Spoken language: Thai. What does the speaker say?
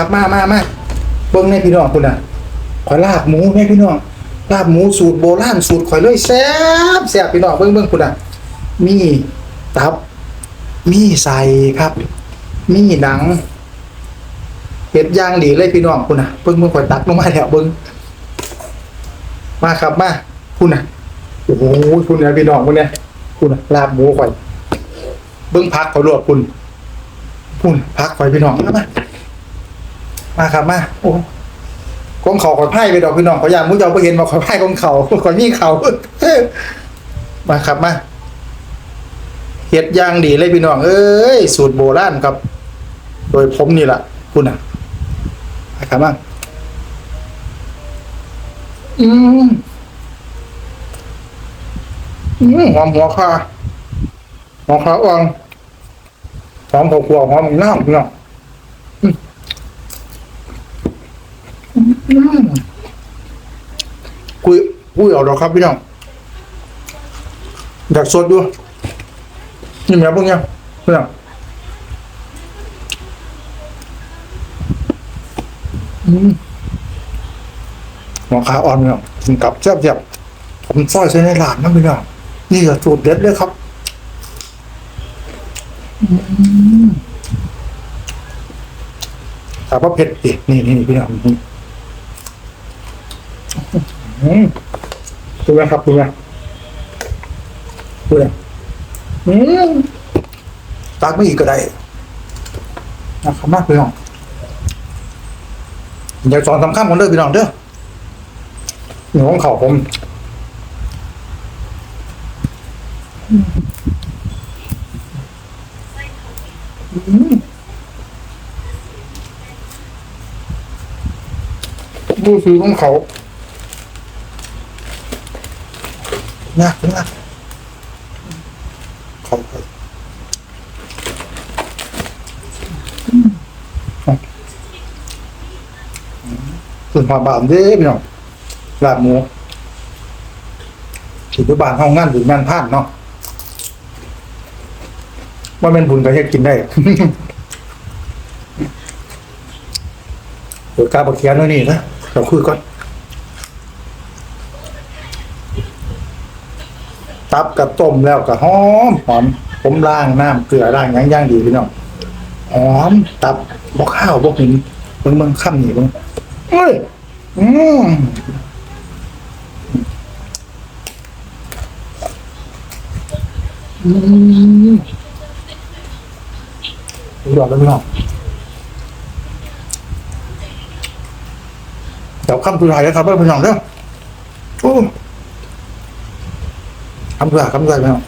ครับมามามาเบิ้งในพี่น้องคุณอะขอยลาบหมูแม่พี่น้องลาบหมูสูตรโบราณสูตรข่อยเลยแซ่บแซ่บพี่น้องเบิ้งเบิ้งคุณอะมีตับ มีใส่ครับ มีหนังเห็ดย่างดีเลยพี่น้องคุณอะเบิ้งเบิ้งข่อยตักลงมาแล้วเบิ้งมาครับมาคุณอะโอ้โหคุณเนี่ยพี่น้องคุณเนี่ยคุณอะลาบหมูข่อย เบิ้งพักข่อยรวดคุณคุณพักข่อยพี่น้องมา มาครับมาโอ้กองเขาขอยไพ่ไปดอกพี่น้องขอยยามมุ้งเจ้าไปเห็นมาขอยไพ่กองเขาขอยมีเขามาครับมาเห็ดย่างดีเลยพี่น้อง เอ้ย สูตรโบราณครับ โดยผมนี่แหละคุณอะมาครับมาอืมอืมหอมหัวคาหัวคาอ่อนหอมข้าวคั่วหอมน้ำพี่น้อง คุยคุยเอาดอกครับพี่น้องอยากสดดูนี่แม่พวกเนี้ยพี่น้องอืมหัวขาอ่อนพี่น้องกับแซ่บๆผมซอยใส่ในหลานนะพี่น้องนี่ก็สูตรเด็ดเลยครับอืมถามว่าเผ็ดดินี่นี่นี่พี่น้องนี่ อืมดูนะครับดูนะดูนะอืมตักไม่อีกก็ได้นะครับมากพี่น้องอย่าสอนสำคัญของเด้อพี่น้องเด้อหนูของเขาผมอืมดูสีของเขา นะนะขอบคุณส่วนผ่าบานเด้พี่น้องลาบหมูถือว่าบานห้องงานหรืองานพลาดเนาะว่าเป็นบุญก็เฮ็ดกินได้เดี๋ยวกาบะเคียนไว้นี่นะเราคุยก่อน ตับกับต้มแล้วก็หอมหอมผมล้างน้ำเกลือล้างหยังย่างดีพี่น้องหอมตับบ่ข้าวบ่หินเบิ่งเบิ่งค่ำนี่เบิ่งเอ้ยอืมอืมยอดแล้วพี่น้องเดี๋ยวค่ำสุดท้ายแล้วครับพี่น้องเด้อโอ้ คำเบื่อคำเบื่อไปเนาะ